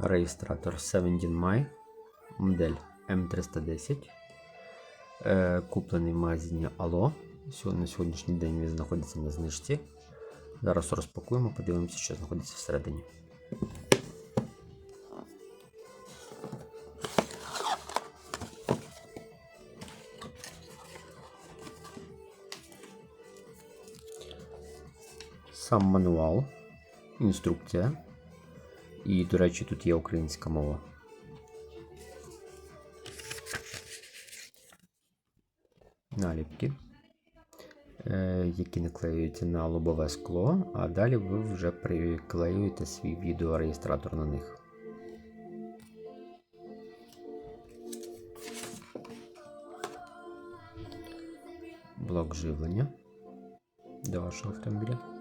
реєстратор 17My, модель М310. Е, Куплений в магазині. Сьогодні- На сьогоднішній день він знаходиться на знижці. Зараз розпакуємо, подивимося, що знаходиться всередині. Сам мануал, інструкція. І, до речі, тут є українська мова. Наліпки, е, які наклеюються на лобове скло, а далі ви вже приклеюєте свій відеореєстратор на них. Блок живлення до вашого автомобіля.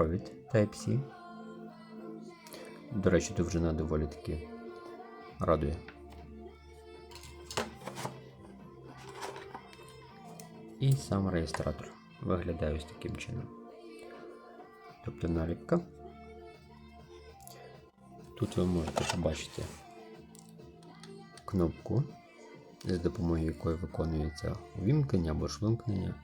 Провід Type-C. До речі, довжина доволі таки радує. І сам реєстратор виглядає ось таким чином. Тобто наліпка. Тут ви можете побачити кнопку, з допомогою якої виконується увімкнення або ж вимкнення.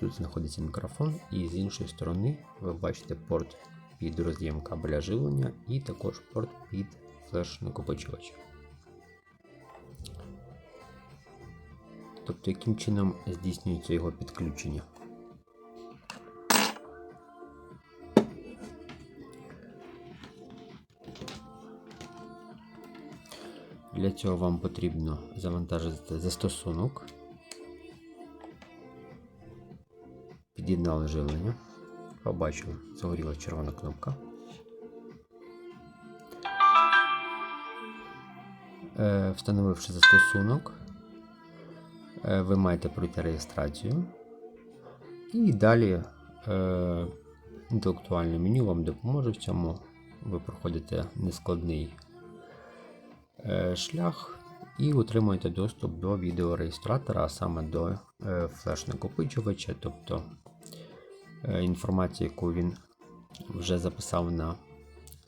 Тут знаходиться мікрофон, і з іншої сторони ви бачите порт під роз'єм кабеля живлення і також порт під флеш-накопичувач. Тобто, яким чином здійснюється його підключення. Для цього вам потрібно завантажити застосунок. Під'єднали живлення. Побачили, загоріла червона кнопка. Е, Встановивши застосунок, е, ви маєте пройти реєстрацію. І далі е, інтелектуальне меню вам допоможе в цьому. Ви проходите нескладний шлях і отримуєте доступ до відеореєстратора, а саме до флеш-накопичувача, тобто інформацію, яку він вже записав на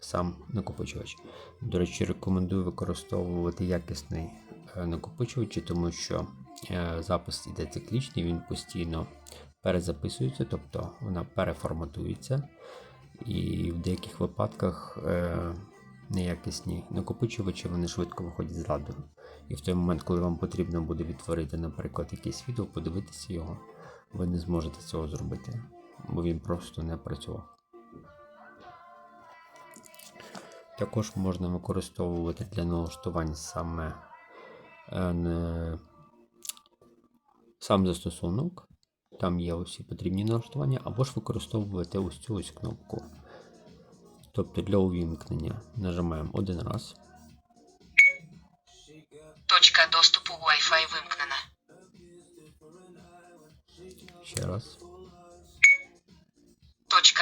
сам накопичувач. До речі, рекомендую використовувати якісний е, накопичувач, тому що е, запис іде циклічний, він постійно перезаписується, тобто вона переформатується. І в деяких випадках е, неякісні накопичувачі вони швидко виходять з ладу. І в той момент, коли вам потрібно буде відтворити, наприклад, якесь відео, подивитися його, ви не зможете цього зробити, бо він просто не працював. Також можна використовувати для налаштувань саме е, не, сам застосунок. Там є усі потрібні налаштування, або ж використовувати ось цю ось кнопку. Тобто для увімкнення нажимаємо один раз. Точка доступу Wi-Fi вимкнена. Ще раз.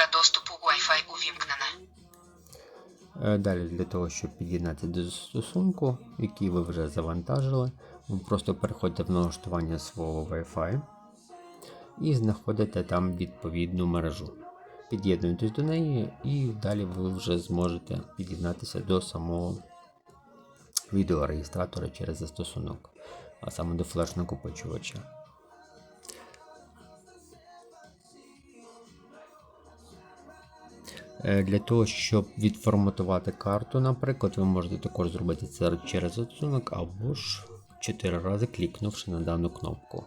Точка доступу Wi-Fi увімкнена. Е, Далі для того, щоб під'єднати до застосунку, який ви вже завантажили, ви просто переходите в налаштування свого Wi-Fi і знаходите там відповідну мережу. Під'єднуєтесь до неї, і далі ви вже зможете під'єднатися до самого відеореєстратора через застосунок, а саме до флеш-накопичувача. Для того, щоб відформатувати карту, наприклад, ви можете також зробити це через застосунок або ж 4 рази клікнувши на дану кнопку.